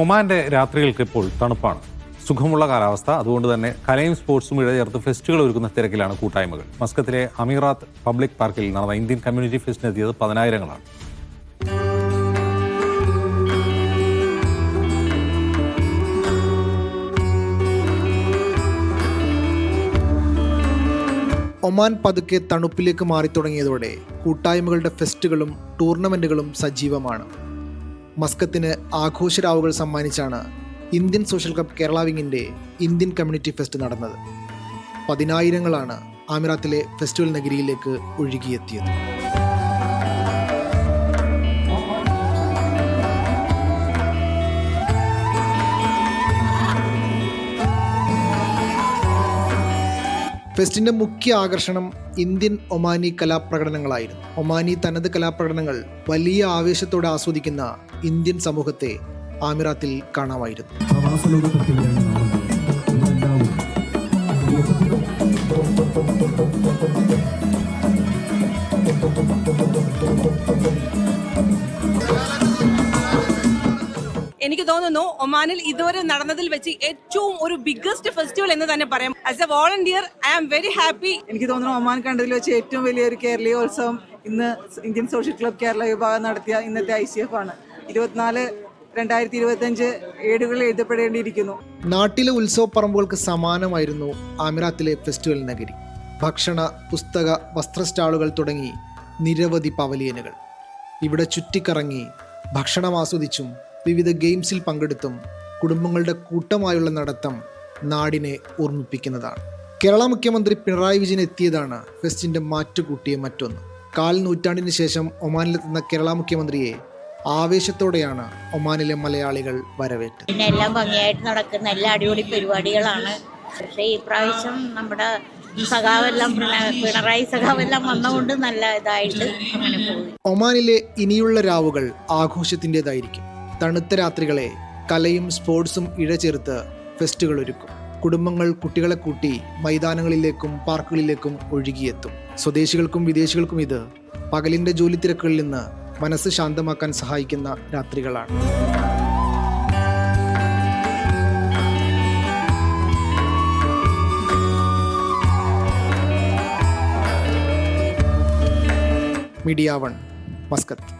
ഒമാന്റെ രാത്രികൾക്ക് ഇപ്പോൾ തണുപ്പാണ്. സുഖമുള്ള കാലാവസ്ഥ. അതുകൊണ്ട് തന്നെ കലയും സ്പോർട്സും ഇഴചേർത്ത് ഫെസ്റ്റുകൾ ഒരുക്കുന്ന തിരക്കിലാണ് കൂട്ടായ്മകൾ. മസ്കത്തിലെ അമീറാത്ത് പബ്ലിക് പാർക്കിൽ നടന്ന ഇന്ത്യൻ കമ്മ്യൂണിറ്റി ഫെസ്റ്റിനെത്തിയത് പതിനായിരങ്ങളാണ്. ഒമാൻ പതുക്കെ തണുപ്പിലേക്ക് മാറി തുടങ്ങിയതോടെ കൂട്ടായ്മകളുടെ ഫെസ്റ്റുകളും ടൂർണമെന്റുകളും സജീവമാണ്. മസ്കത്തിന് ആഘോഷരാവുകൾ സമ്മാനിച്ചാണ് ഇന്ത്യൻ സോഷ്യൽ ക്ലബ് കേരള വിങ്ങിന്റെ ഇന്ത്യൻ കമ്മ്യൂണിറ്റി ഫെസ്റ്റ് നടന്നത്. പതിനായിരങ്ങളാണ് ആമിറാത്തിലെ ഫെസ്റ്റിവൽ നഗരിയിലേക്ക് ഒഴുകിയെത്തിയത്. ഫെസ്റ്റിന്റെ മുഖ്യ ആകർഷണം ഇന്ത്യൻ ഒമാനി കലാപ്രകടനങ്ങളായിരുന്നു. ഒമാനി തനത് കലാപ്രകടനങ്ങൾ വലിയ ആവേശത്തോടെ ആസ്വദിക്കുന്ന ഇന്ത്യൻ സമൂഹത്തെ ആമിറാത്തിൽ കാണാമായിരുന്നു. പ്രവാസലോകത്തെത്തിയാണ് തോന്നുന്നു ഒമാനിൽ ഇതുവരെ നടന്നതിൽ വെച്ച് ഏറ്റവും ഒരു ബിഗ്ഗസ്റ്റ് ഫെസ്റ്റിവൽ എന്ന് തന്നെ പറയാം. As a volunteer I am very happy എനിക്ക് തോന്നുന്നു ഒമാൻ കണ്ടതിൽ വെച്ച് ഏറ്റവും വലിയൊരു കേരളീയോത്സവം ഇന്ന് ഇന്ത്യൻ സോഷ്യൽ ക്ലബ് കേരള വിഭാഗം നടത്തിയ ഇന്നത്തെ ഐ സി എഫ് ആണ്. ഇരുപത്തിനാല് രണ്ടായിരത്തി ഇരുപത്തിയഞ്ച് ഏടുകൾ എഴുതപ്പെടേണ്ടിയിരിക്കുന്നു. നാട്ടിലെ ഉത്സവ പറമ്പുകൾക്ക് സമാനമായിരുന്നു ആമിറാത്തിലെ ഫെസ്റ്റിവൽ നഗരി. ഭക്ഷണ പുസ്തക വസ്ത്ര സ്റ്റാളുകൾ തുടങ്ങി നിരവധി പവലിയനുകൾ. ഇവിടെ ചുറ്റിക്കറങ്ങി ഭക്ഷണം ആസ്വദിച്ചും വിവിധ ഗെയിംസിൽ പങ്കെടുത്തും കുടുംബങ്ങളുടെ കൂട്ടമായുള്ള നടത്തം നാടിനെ ഓർമ്മിപ്പിക്കുന്നതാണ് കേരള മുഖ്യമന്ത്രി പിണറായി വിജയൻ എത്തിയതാണ് ഫെസ്റ്റിന്റെ മാറ്റുകൂട്ടിയ മറ്റൊന്ന്. കാൽ നൂറ്റാണ്ടിന് ശേഷം ഒമാനിലെത്തുന്ന കേരള മുഖ്യമന്ത്രിയെ ആവേശത്തോടെയാണ് ഒമാനിലെ മലയാളികൾ വരവേറ്റത്. പിന്നെ എല്ലാം ഭംഗിയായിട്ട് നടക്കുന്ന എല്ലാ അടിപൊളി പരിപാടികളാണ്. പക്ഷേ ഈ പ്രാവശ്യം നമ്മുടെ സഖാവെല്ലാം പിണ- പിണറായി സഖാവെല്ലാം വന്നുകൊണ്ട് നല്ല ഇതായിട്ട് അങ്ങനെ പോകും ഒമാനിലെ ഇനിയുള്ള രാവുകൾ ആഘോഷത്തിന്റെതായിരിക്കും. തണുത്ത രാത്രികളെ കലയും സ്പോർട്സും ഇഴചേർത്ത് ഫെസ്റ്റുകൾ ഒരുക്കും. കുടുംബങ്ങൾ കുട്ടികളെ കൂട്ടി മൈതാനങ്ങളിലേക്കും പാർക്കുകളിലേക്കും ഒഴുകിയെത്തും. സ്വദേശികൾക്കും വിദേശികൾക്കും ഇത് പകലിന്റെ ജോലി തിരക്കുകളിൽ നിന്ന് മനസ്സ് ശാന്തമാക്കാൻ സഹായിക്കുന്ന രാത്രികളാണ്. Media one Muscat.